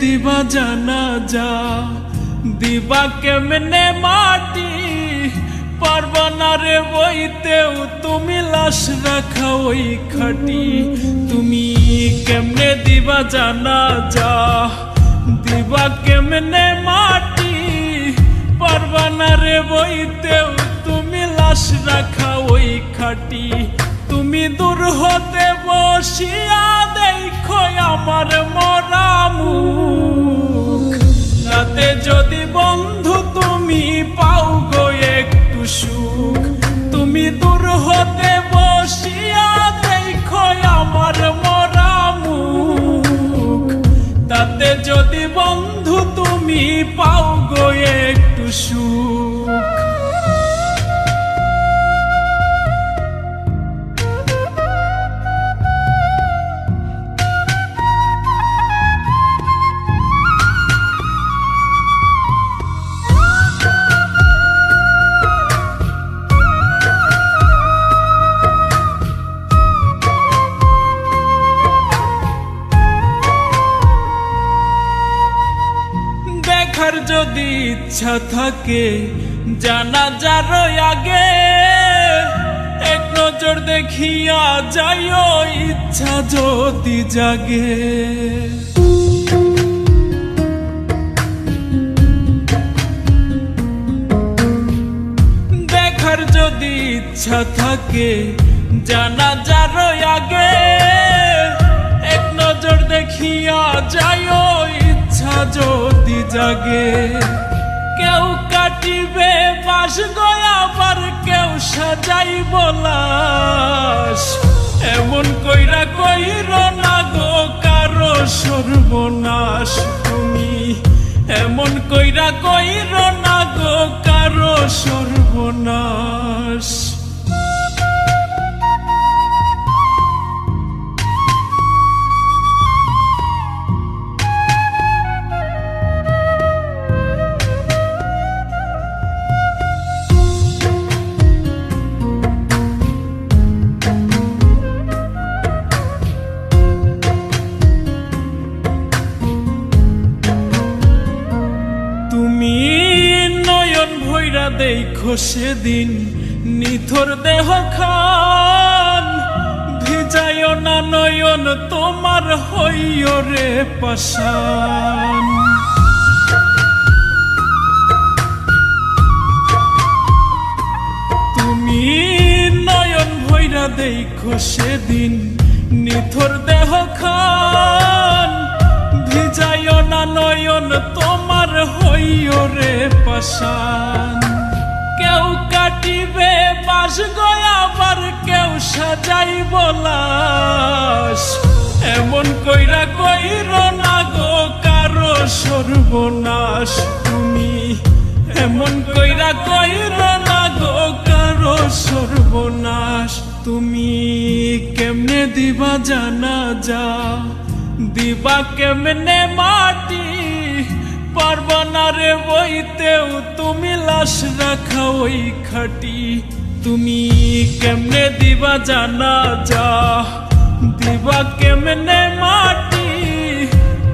দিবা জানা যা দিবা কেমনে মাটি? পারবা রে বইতেও তুমি লাশ রাখা ওই খাটি। তুমি কেমনে দিবা জানা যা দিবা কেমনে মাটি? পারবা রে বইতেও তুমি লাশ রাখা ওই খাটি। তুমি দূর হতে বসিয়া দেখো আমার মরা তুমি পাও গো একটু সুখ। দেখার যদি ইচ্ছা থাকে জানা যার আগে এক নজর দেখিয়া যাইও, ইচ্ছা যদি জাগে। দেখার যদি ইচ্ছা থাকে জানা যার আগে এক নজর দেখিয়া যাইও, ইচ্ছা যদি জাগে। কেউ কাটিবে বাস গয়াবার কেউ সাজাই বলাস। এমন কইরা কইর না গো কারও সর্বনাশ। তুমি এমন কইরা কইর না গো কারও সর্বনাশ। দেখো সেদিন নিথর দেহ খান। ভিজায় না নয়ন, তোমার হইয় রে পাশান তুমি নয়ন ভৈরা দেখো সেদিন নিথর দেহ খান। ভিজায় না নয়ন, তোমার হইয় রে পাশান কেউ কাটিবে বাস গয়াবার কেউ সাজাই বলাস এমন কইরা কইর না গো কারও সর্বনাশ তুমি। এমন কইরা কইর না গো কারও সর্বনাশ তুমি। কেমনে দিবা জানা যা, দিবা কেমনে মাটি পারবা রে বইতেও তুমি লাশ রাখা ওই খাটি। তুমি কেমনে দিবা জানা যা? দিবা কেমনে মাটি?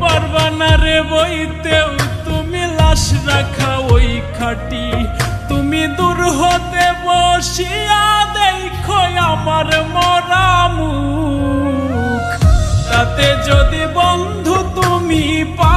পারবা রে বইতেও তুমি লাশ রাখা ওই খাটি। তুমি দূর হতে বসিয়া দেখো আমার মরা মুখ। তাতে যদি বন্ধু তুমি পা